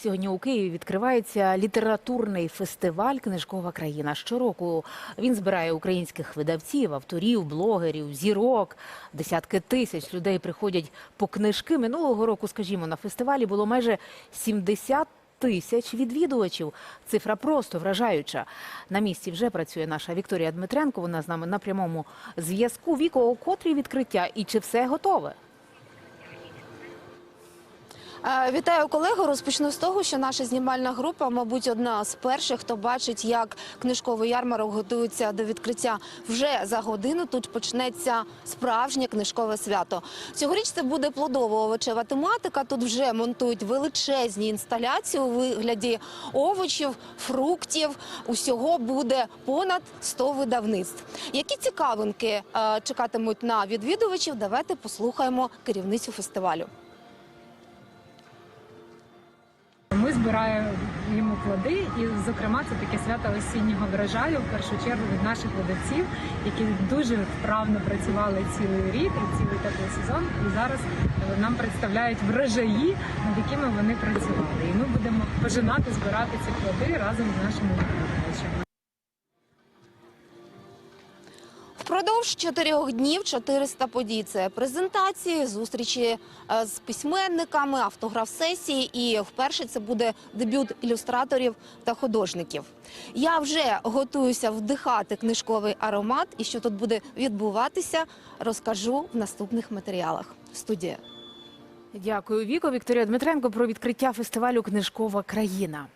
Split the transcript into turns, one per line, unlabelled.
Сьогодні у Києві відкривається літературний фестиваль Книжкова країна. Щороку він збирає українських видавців, авторів, блогерів, зірок. Десятки тисяч людей приходять по книжки. Минулого року, скажімо, на фестивалі було майже 70 тисяч відвідувачів. Цифра просто вражаюча. На місці вже працює наша Вікторія Дмитренко. Вона з нами на прямому зв'язку. Віко, у котрій відкриття і чи все готове?
Е, Вітаю колегу. Розпочну з того, що наша знімальна група, мабуть, одна з перших, хто бачить, як книжковий ярмарок готується до відкриття. Вже за годину тут почнеться справжнє книжкове свято. Цьогоріч це буде плодово-овочева тематика. Тут вже монтують величезні інсталяції у вигляді овочів, фруктів. Усього буде понад 100 видавництв. Які цікавинки е, чекатимуть на відвідувачів? Давайте послухаємо керівницю фестивалю.
Ми йому плоди, і, зокрема, це таке свято осіннього врожаю, в першу чергу від наших видавців, які дуже вправно працювали цілий рік і цілий теплий сезон. І зараз е, нам представляють врожаї, над якими вони працювали. І ми будемо пожинати, збирати ці плоди разом з нашими відвідувачами.
Впродовж чотирьох днів 400 подій. Це презентації, зустрічі е, з письменниками, автограф-сесії. І вперше це буде дебют ілюстраторів та художників. Я вже готуюся вдихати книжковий аромат. І що тут буде відбуватися, розкажу в наступних матеріалах. Студія.
Дякую, Віко. Вікторія Дмитренко про відкриття фестивалю Книжкова країна.